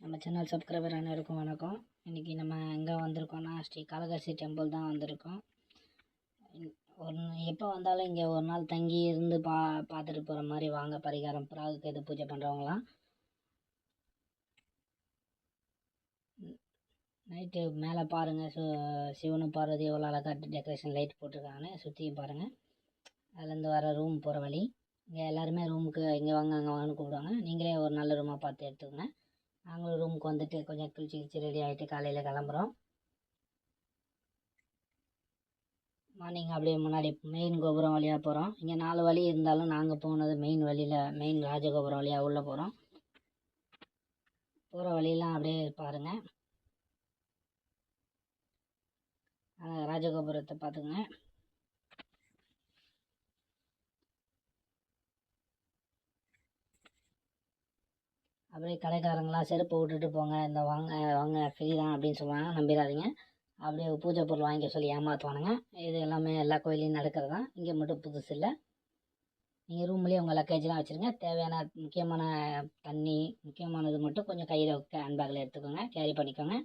நம்ம channel subscriber அனைவருக்கும் வணக்கம். இன்றைக்கி நம்ம எங்கே வந்திருக்கோம்னா ஸ்ரீ காளகஸ்தி டெம்பிள் தான் வந்திருக்கோம். ஒரு எப்போ வந்தாலும் இங்கே ஒரு நாள் தங்கி இருந்து பா பார்த்துட்டு போகிற மாதிரி வாங்க. பரிகாரம் பிராகுக்கு எது பூஜை பண்ணுறவங்களாம் நைட்டு மேலே பாருங்கள் சு சிவனும் பார்வதி எவ்வளோ அழகாக டெக்கரேஷன் லைட் போட்டிருக்காங்கன்னு சுற்றியும் பாருங்கள் அதுலேருந்து வர ரூம் போகிற வழி. இங்கே எல்லாருமே ரூமுக்கு இங்கே வாங்க அங்கே வாங்கன்னு கூப்பிடுவாங்க. நீங்களே ஒரு நல்ல ரூமாக பார்த்து எடுத்துக்கோங்க. நாங்களும் ரூமுக்கு வந்துட்டு கொஞ்சம் குளிச்சு கிழிச்சு ரெடி ஆகிட்டு காலையில் கிளம்புறோம். மார்னிங் அப்படியே முன்னாடி மெயின் கோபுரம் வழியாக போகிறோம் இங்கே நாலு வழி இருந்தாலும் நாங்கள் போனது மெயின் வழியில் மெயின் ராஜகோபுரம் வழியாக உள்ளே போகிறோம் போகிற வழியெல்லாம் அப்படியே பாருங்கள் ராஜகோபுரத்தை பார்த்துக்குங்க. அப்படியே கடைக்காரங்களாம் செருப்பு விட்டுட்டு போங்க இந்த வாங்க வாங்க ஃப்ரீ தான் அப்படின்னு சொல்லுவாங்க. நம்பிடாதீங்க. அப்படியே பூஜை பொருள் வாங்கிக்க சொல்லி ஏமாற்றுவானுங்க இது எல்லாமே எல்லா கோயிலையும் நடக்கிறது தான். இங்கே மட்டும் புதுசு இல்லை. நீங்கள் ரூம்லேயே உங்கள் லக்கேஜ்லாம் வச்சுருங்க. தேவையான முக்கியமான தண்ணி முக்கியமானது மட்டும் கொஞ்சம் கையில் ஹேண்ட் பேக்கில் எடுத்துக்கோங்க. கேரி பண்ணிக்கோங்க.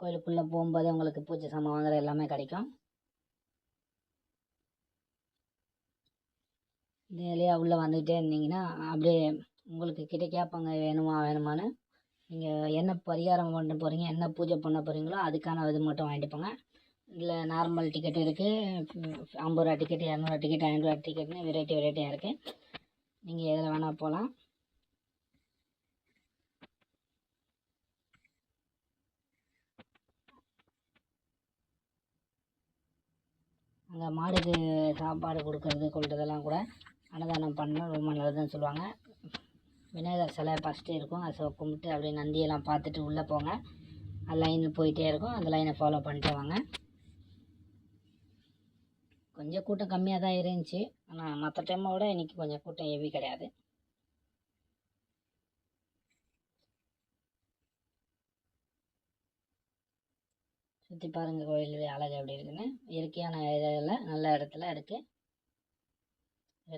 கோயிலுக்குள்ளே போகும்போது உங்களுக்கு பூஜை சாமான் வாங்குற எல்லாமே கிடைக்கும். இந்த உள்ளே வந்துக்கிட்டே இருந்தீங்கன்னா அப்படியே உங்களுக்கு கிட்டே கேட்பாங்க வேணுமா வேணுமான்னு நீங்கள் என்ன பரிகாரம் பண்ண போகிறீங்க என்ன பூஜை பண்ண போகிறீங்களோ அதுக்கான இது மட்டும் வாங்கிட்டு போங்க. இதில் நார்மல் டிக்கெட் இருக்குது ஐம்பது ரூபா டிக்கெட் இரநூறுவா டிக்கெட் ஐநூறுரூவா டிக்கெட்னு வெரைட்டி வெரைட்டியாக இருக்குது நீங்கள் எதில் வேணால் போகலாம் அங்கே மாடுக்கு சாப்பாடு கொடுக்கறது கொள்றதெல்லாம் கூட அன்னதானம் பண்ணால் ரொம்ப நல்லதுன்னு சொல்லுவாங்க. விநாயகர் சிலை ஃபஸ்ட்டு இருக்கும். அதை கும்பிட்டு அப்படியே நந்தியெல்லாம் பார்த்துட்டு உள்ளே போங்க. அது லைன் போயிட்டே இருக்கும். அந்த லைனை ஃபாலோ பண்ணிட்டு வாங்க. கொஞ்சம் கூட்டம் கம்மியாக தான் இருந்துச்சு. ஆனால் மற்ற டைமை விட இன்றைக்கி கொஞ்சம் கூட்டம் ஹெவி கிடையாது. சுற்றி பாருங்கள் கோயில் அழகு எப்படி இருக்குன்னு. இயற்கையான இதில் நல்ல இடத்துல இருக்குது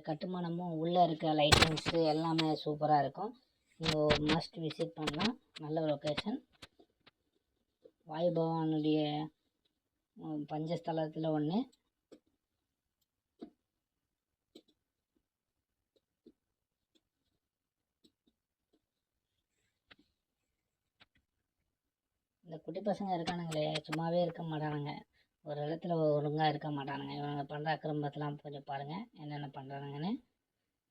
கட்டுமானமும் உள்ளே இருக்க லைட்டிங்ஸு எல்லாமே சூப்பராக இருக்கும். நீங்கள் மஸ்ட் விசிட் பண்ணலாம் நல்ல லொக்கேஷன் வாயு பகவானுடைய பஞ்சஸ்தலத்தில் ஒன்று இந்த குட்டி பசங்க இருக்கானுங்களே சும்மாவே இருக்க மாட்டானுங்க. ஒரு இடத்துல ஒழுங்காக இருக்க மாட்டானுங்க. இவனுங்க பண்ணுற அக்கிரமத்தெலாம் கொஞ்சம் பாருங்கள் என்னென்ன பண்ணுறானுங்கன்னு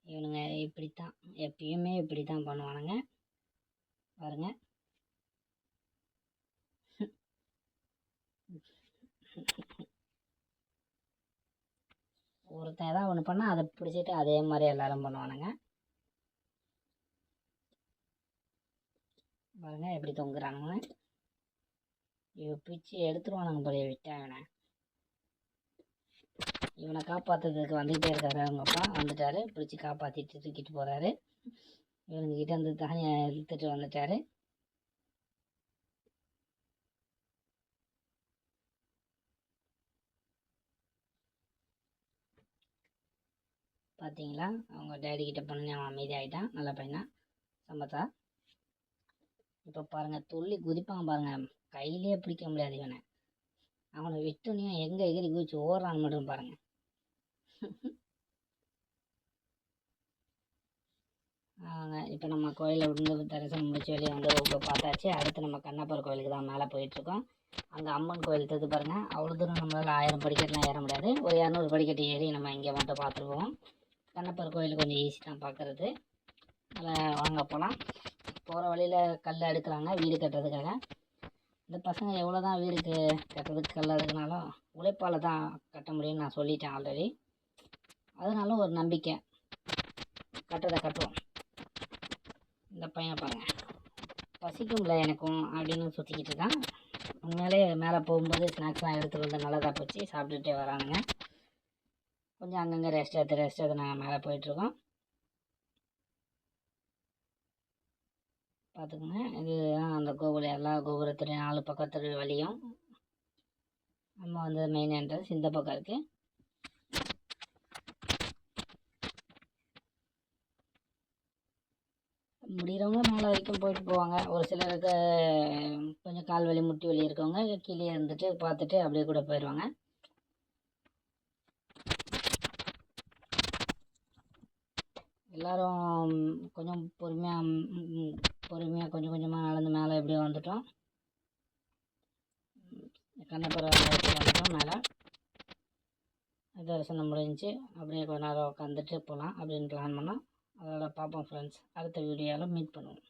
இவனுங்க இப்படி தான் எப்பயுமே இப்படி தான் பண்ணுவானுங்க. பாருங்க. ஒருத்தன் ஏதாவது ஒன்று பண்ணால் அதை பிடிச்சிட்டு அதே மாதிரி எல்லாரும் பண்ணுவானுங்க. பாருங்க எப்படி தொங்குறானுங்க இவ பிச்சு எடுத்துருவானுங்க போல விட்டா இவனை. இவனை காப்பாற்றுறதுக்கு வந்துக்கிட்டே இருக்காரு அவங்க அப்பா. வந்துட்டாரு. பிடிச்சி காப்பாற்றிட்டு தூக்கிட்டு போகிறாரு இவனுங்க கிட்ட இருந்து தானியை இழுத்துட்டு வந்துட்டாரு. பார்த்தீங்களா அவங்க டேடி கிட்ட பண்ணி அவன் அமைதியாகிட்டான் நல்ல பையனா? சம்பத்தா இப்போ பாருங்கள் துள்ளி குதிப்பான் பாருங்கள் கையிலே பிடிக்க முடியாது இவனை. அவனை விட்டுனையும் எங்கே எகிரி குதிச்சு ஓடுறான்னு மட்டும் பாருங்கள் ஆமாங்க இப்போ நம்ம கோயிலை விழுந்து தரிசனம் முடிச்சு வெளியே வந்து இப்போ பார்த்தாச்சு. அடுத்து நம்ம கண்ணப்பர் கோயிலுக்கு தான் மேலே போயிட்டுருக்கோம். அங்கே அம்மன் கோயில் தது பாருங்கள் அவ்வளோ தூரம் நம்மளால் ஆயிரம் படிக்கட்டுலாம் ஏற முடியாது. ஒரு இரநூறு படிக்கட்டு ஏறி நம்ம இங்கே மட்டும் பார்த்துருவோம். கண்ணப்பர் கோயில் கொஞ்சம் ஈஸி தான் பார்க்குறது. அதில் வாங்க போகலாம் போகிற வழியில் கல் எடுக்கிறாங்க வீடு கட்டுறதுக்காக. இந்த பசங்க எவ்வளோ தான் வீடுக்கு கட்டுறதுக்கு கல் எடுக்கினாலும் உழைப்பால் தான் கட்ட முடியும்னு நான் சொல்லிட்டேன் ஆல்ரெடி அதனாலும் ஒரு நம்பிக்கை. கட்டுறதை கட்டுவோம். இந்த பையன் பாருங்க. பசிக்கும்ல எனக்கும் அப்படின்னு சுற்றிக்கிட்டு தான் உண்மையிலே மேலே போகும்போது ஸ்நாக்ஸ்லாம் எடுத்துகிட்டு வந்து நல்லதாக போச்சு சாப்பிட்டுட்டே வராங்க கொஞ்சம் அங்கங்கே ரெஸ்ட் எடுத்து ரெஸ்ட் எடுத்து நாங்கள் மேலே போயிட்டுருக்கோம் பார்த்துக்குங்க இதுதான் அந்த கோபுரம் எல்லா கோபுரத்துடைய நாலு பக்கத்து வழியும். நம்ம வந்து மெயின் என்ட்ரன்ஸ் இந்த பக்கம் இருக்குது முடிகிறவங்க மேலே வரைக்கும் போயிட்டு போவாங்க. ஒரு சிலருக்கு கொஞ்சம் கால் வலி முட்டி வலி இருக்கவங்க கீழே இருந்துட்டு பார்த்துட்டு அப்படியே கூட போயிடுவாங்க எல்லோரும் கொஞ்சம் பொறுமையாக பொறுமையாக கொஞ்சம் கொஞ்சமாக நடந்து மேலே எப்படியோ வந்துட்டோம். கண்ணப்புற வந்துட்டோம் மேலே. தரிசனம் முடிஞ்சுச்சு அப்படியே கொஞ்ச நேரம் உட்காந்துட்டு போகலாம் அப்படின்னு பிளான் பண்ணோம். அதோட பார்ப்போம் ஃப்ரெண்ட்ஸ் அடுத்த வீடியோவில் மீட் பண்ணுவோம்.